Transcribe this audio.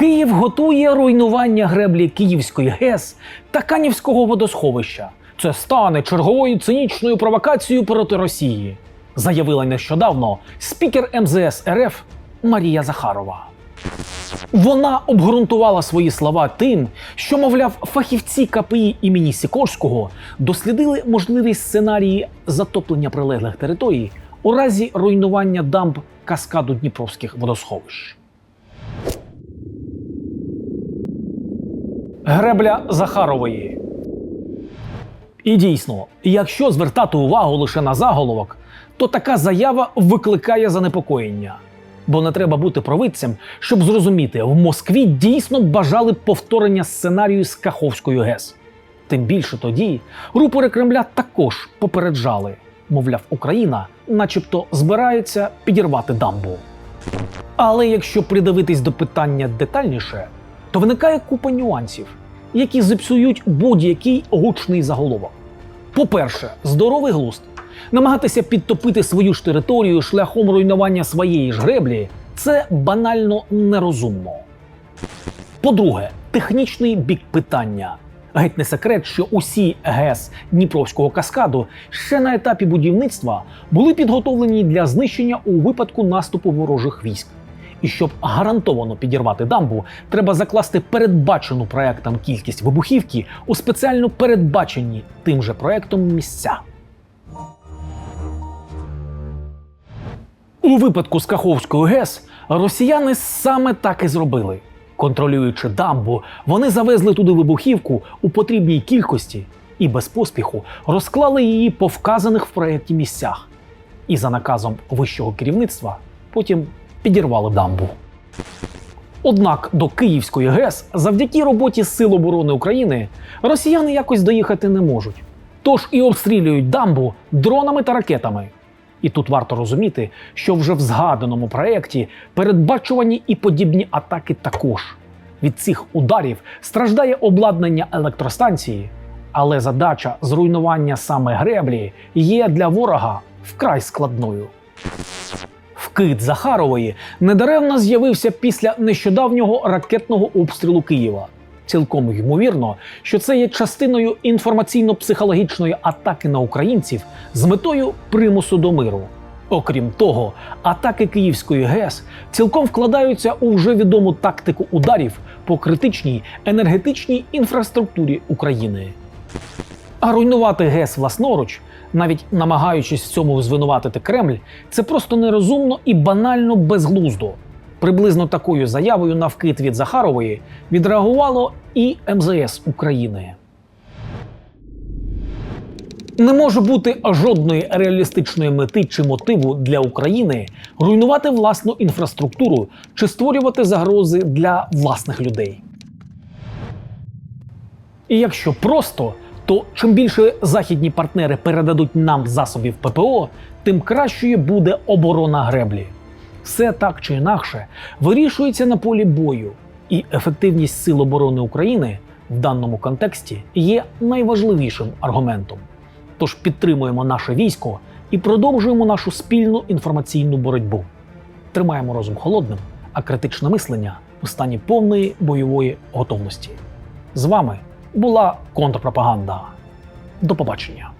Київ готує руйнування греблі Київської ГЕС та Канівського водосховища. Це стане черговою цинічною провокацією проти Росії, заявила нещодавно спікер МЗС РФ Марія Захарова. Вона обґрунтувала свої слова тим, що, мовляв, фахівці КПІ імені Сікорського дослідили можливі сценарії затоплення прилеглих територій у разі руйнування дамб каскаду Дніпровських водосховищ. Гребля Захарової. І дійсно, якщо звертати увагу лише на заголовок, то така заява викликає занепокоєння. Бо не треба бути провидцем, щоб зрозуміти, в Москві дійсно бажали повторення сценарію з Каховською ГЕС. Тим більше тоді рупори Кремля також попереджали, мовляв, Україна, начебто, збирається підірвати дамбу. Але якщо придивитись до питання детальніше, то виникає купа нюансів, які зіпсують будь-який гучний заголовок. По-перше, здоровий глузд. Намагатися підтопити свою ж територію шляхом руйнування своєї ж греблі це банально нерозумно. По-друге, технічний бік питання. Геть не секрет, що усі ГЕС Дніпровського каскаду ще на етапі будівництва були підготовлені для знищення у випадку наступу ворожих військ. І щоб гарантовано підірвати дамбу, треба закласти передбачену проектом кількість вибухівки у спеціально передбачені тим же проектом місця. У випадку з Каховською ГЕС росіяни саме так і зробили. Контролюючи дамбу, вони завезли туди вибухівку у потрібній кількості і без поспіху розклали її по вказаних в проєкті місцях. І за наказом вищого керівництва потім підірвали дамбу. Однак до Київської ГЕС завдяки роботі Сил оборони України росіяни якось доїхати не можуть. Тож і обстрілюють дамбу дронами та ракетами. І тут варто розуміти, що вже в згаданому проєкті передбачувані і подібні атаки також. Від цих ударів страждає обладнання електростанції, але задача зруйнування саме греблі є для ворога вкрай складною. Вкид Захарової недаремно з'явився після нещодавнього ракетного обстрілу Києва. Цілком ймовірно, що це є частиною інформаційно-психологічної атаки на українців з метою примусу до миру. Окрім того, атаки Київської ГЕС цілком вкладаються у вже відому тактику ударів по критичній енергетичній інфраструктурі України. А руйнувати ГЕС власноруч, навіть намагаючись в цьому звинуватити Кремль, це просто нерозумно і банально безглуздо. Приблизно такою заявою на вкид від Захарової відреагувало і МЗС України. Не може бути жодної реалістичної мети чи мотиву для України руйнувати власну інфраструктуру чи створювати загрози для власних людей. І якщо просто, то чим більше західні партнери передадуть нам засобів ППО, тим кращою буде оборона греблі. Все так чи інакше вирішується на полі бою, і ефективність Сил оборони України в даному контексті є найважливішим аргументом. Тож підтримуємо наше військо і продовжуємо нашу спільну інформаційну боротьбу. Тримаємо розум холодним, а критичне мислення у стані повної бойової готовності. З вами була контрпропаганда. До побачення.